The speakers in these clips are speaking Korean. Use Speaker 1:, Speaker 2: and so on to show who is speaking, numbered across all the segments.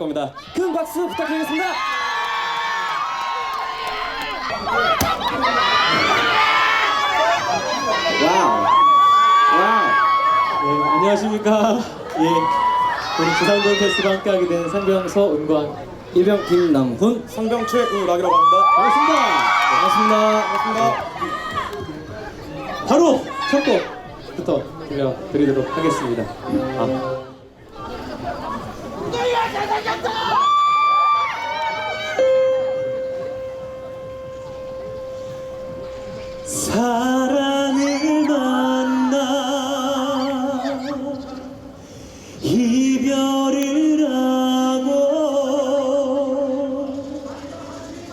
Speaker 1: 겁니다. 큰 박수 부탁드리겠습니다. 와우. 와우.
Speaker 2: 네, 안녕하십니까. 예, 우리 부산군 페스티벌 함께하게 된 상병 서 은광
Speaker 1: 일병 김남훈.
Speaker 3: 상병 최우락이라고 합니다.
Speaker 2: 반갑습니다.
Speaker 1: 반갑습니다.
Speaker 2: 반갑습니다. 바로 첫 곡부터 들려드리도록 하겠습니다. 아. 사랑을 만나 이별을 하고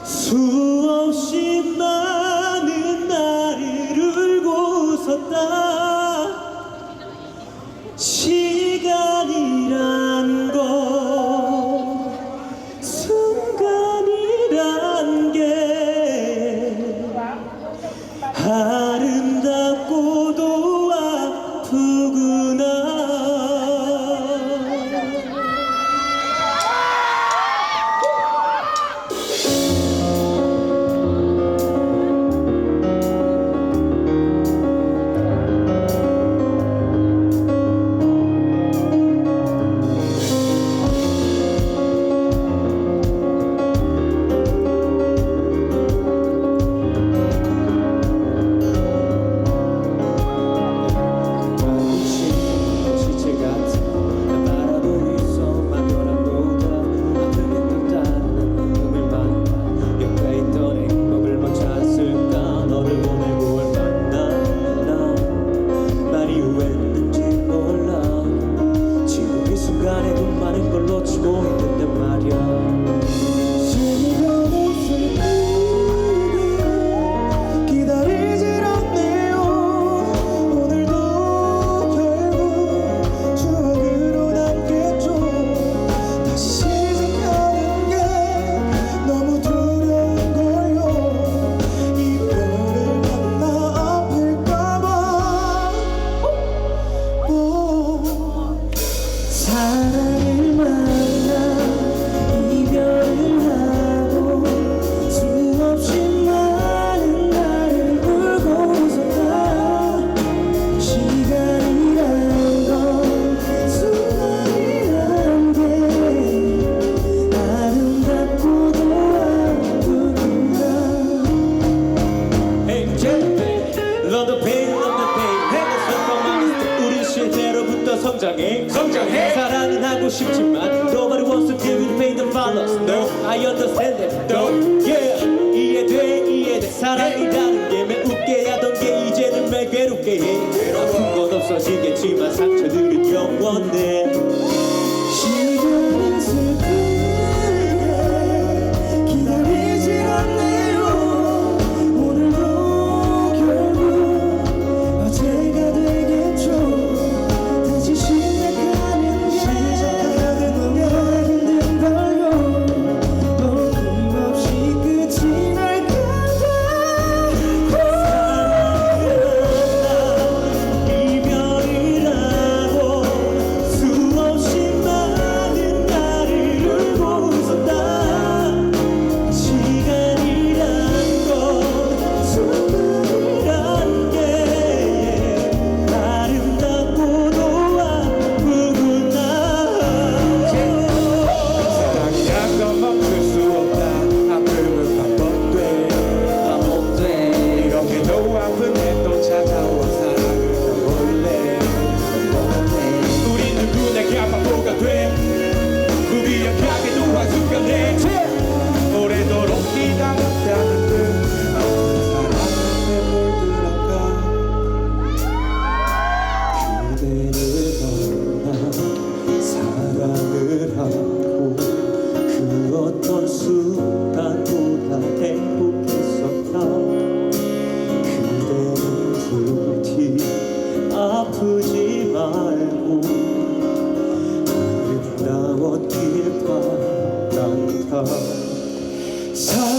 Speaker 2: 수없이 많은 나를 울고 웃었다 성장해. 성장해. 사랑은 하고 싶지만 nobody wants to deal with pain that follows. No, I understand that. No, yeah, 이해돼, 이해돼. 사랑이라는 게 매우 웃게 하던 게 이제는 매 괴롭게 해. 아픈 건 없어지겠지만 상처들은 영원해. 사랑